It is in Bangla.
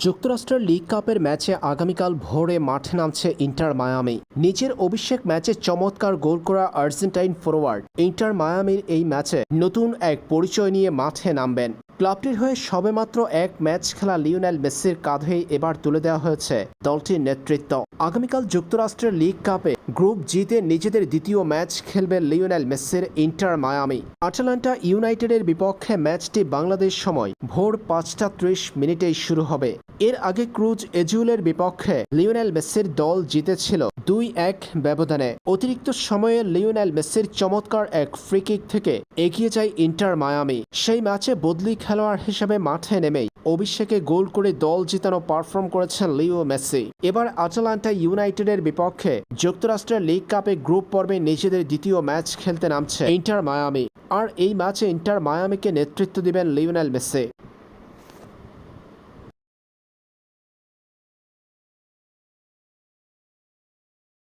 যুক্তরাষ্ট্রের লিগ কাপের ম্যাচে আগামীকাল ভোরে মাঠে নামছে ইন্টার মায়ামি। নিজের অভিষেক ম্যাচে চমৎকার গোল করা আর্জেন্টাইন ফরোয়ার্ড। ইন্টার মায়ামির এই ম্যাচে নতুন এক পরিচয় নিয়ে মাঠে নামবেন। ক্লাবটির হয়ে সবেমাত্র এক ম্যাচ খেলা লিওনেল মেসির কাঁধেই এবার তুলে দেওয়া হয়েছে দলটির নেতৃত্ব। আগামীকাল যুক্তরাষ্ট্রের লিগ কাপে গ্রুপ জিতে নিজেদের দ্বিতীয় ম্যাচ খেলবে লিওনেল মেসির ইন্টার মায়ামি। আটালান্টা ইউনাইটেডের বিপক্ষে ম্যাচটি বাংলাদেশ সময় ভোর পাঁচটা ত্রিশ মিনিটেই শুরু হবে। এর আগে ক্রুজ এজুলের বিপক্ষে লিওনেল মেসির দল জিতেছিল দুই এক ব্যবধানে। অতিরিক্ত সময়ে লিওনেল মেসির চমৎকার এক ফ্রিকিক থেকে এগিয়ে যায় ইন্টার মায়ামি। সেই ম্যাচে বদলি খেলোয়াড় হিসেবে মাঠে নেমেই অভিষেকে গোল করে দল জিতানো পারফর্ম করেছেন লিও মেসি। এবার আটালান্টা ইউনাইটেডের বিপক্ষে যুক্তরাষ্ট্রের লিগ কাপে গ্রুপ পর্বে নিজেদের দ্বিতীয় ম্যাচ খেলতে নামছে ইন্টার মায়ামি। আর এই ম্যাচে ইন্টার মায়ামিকে নেতৃত্ব দিবেন লিওনেল মেসি।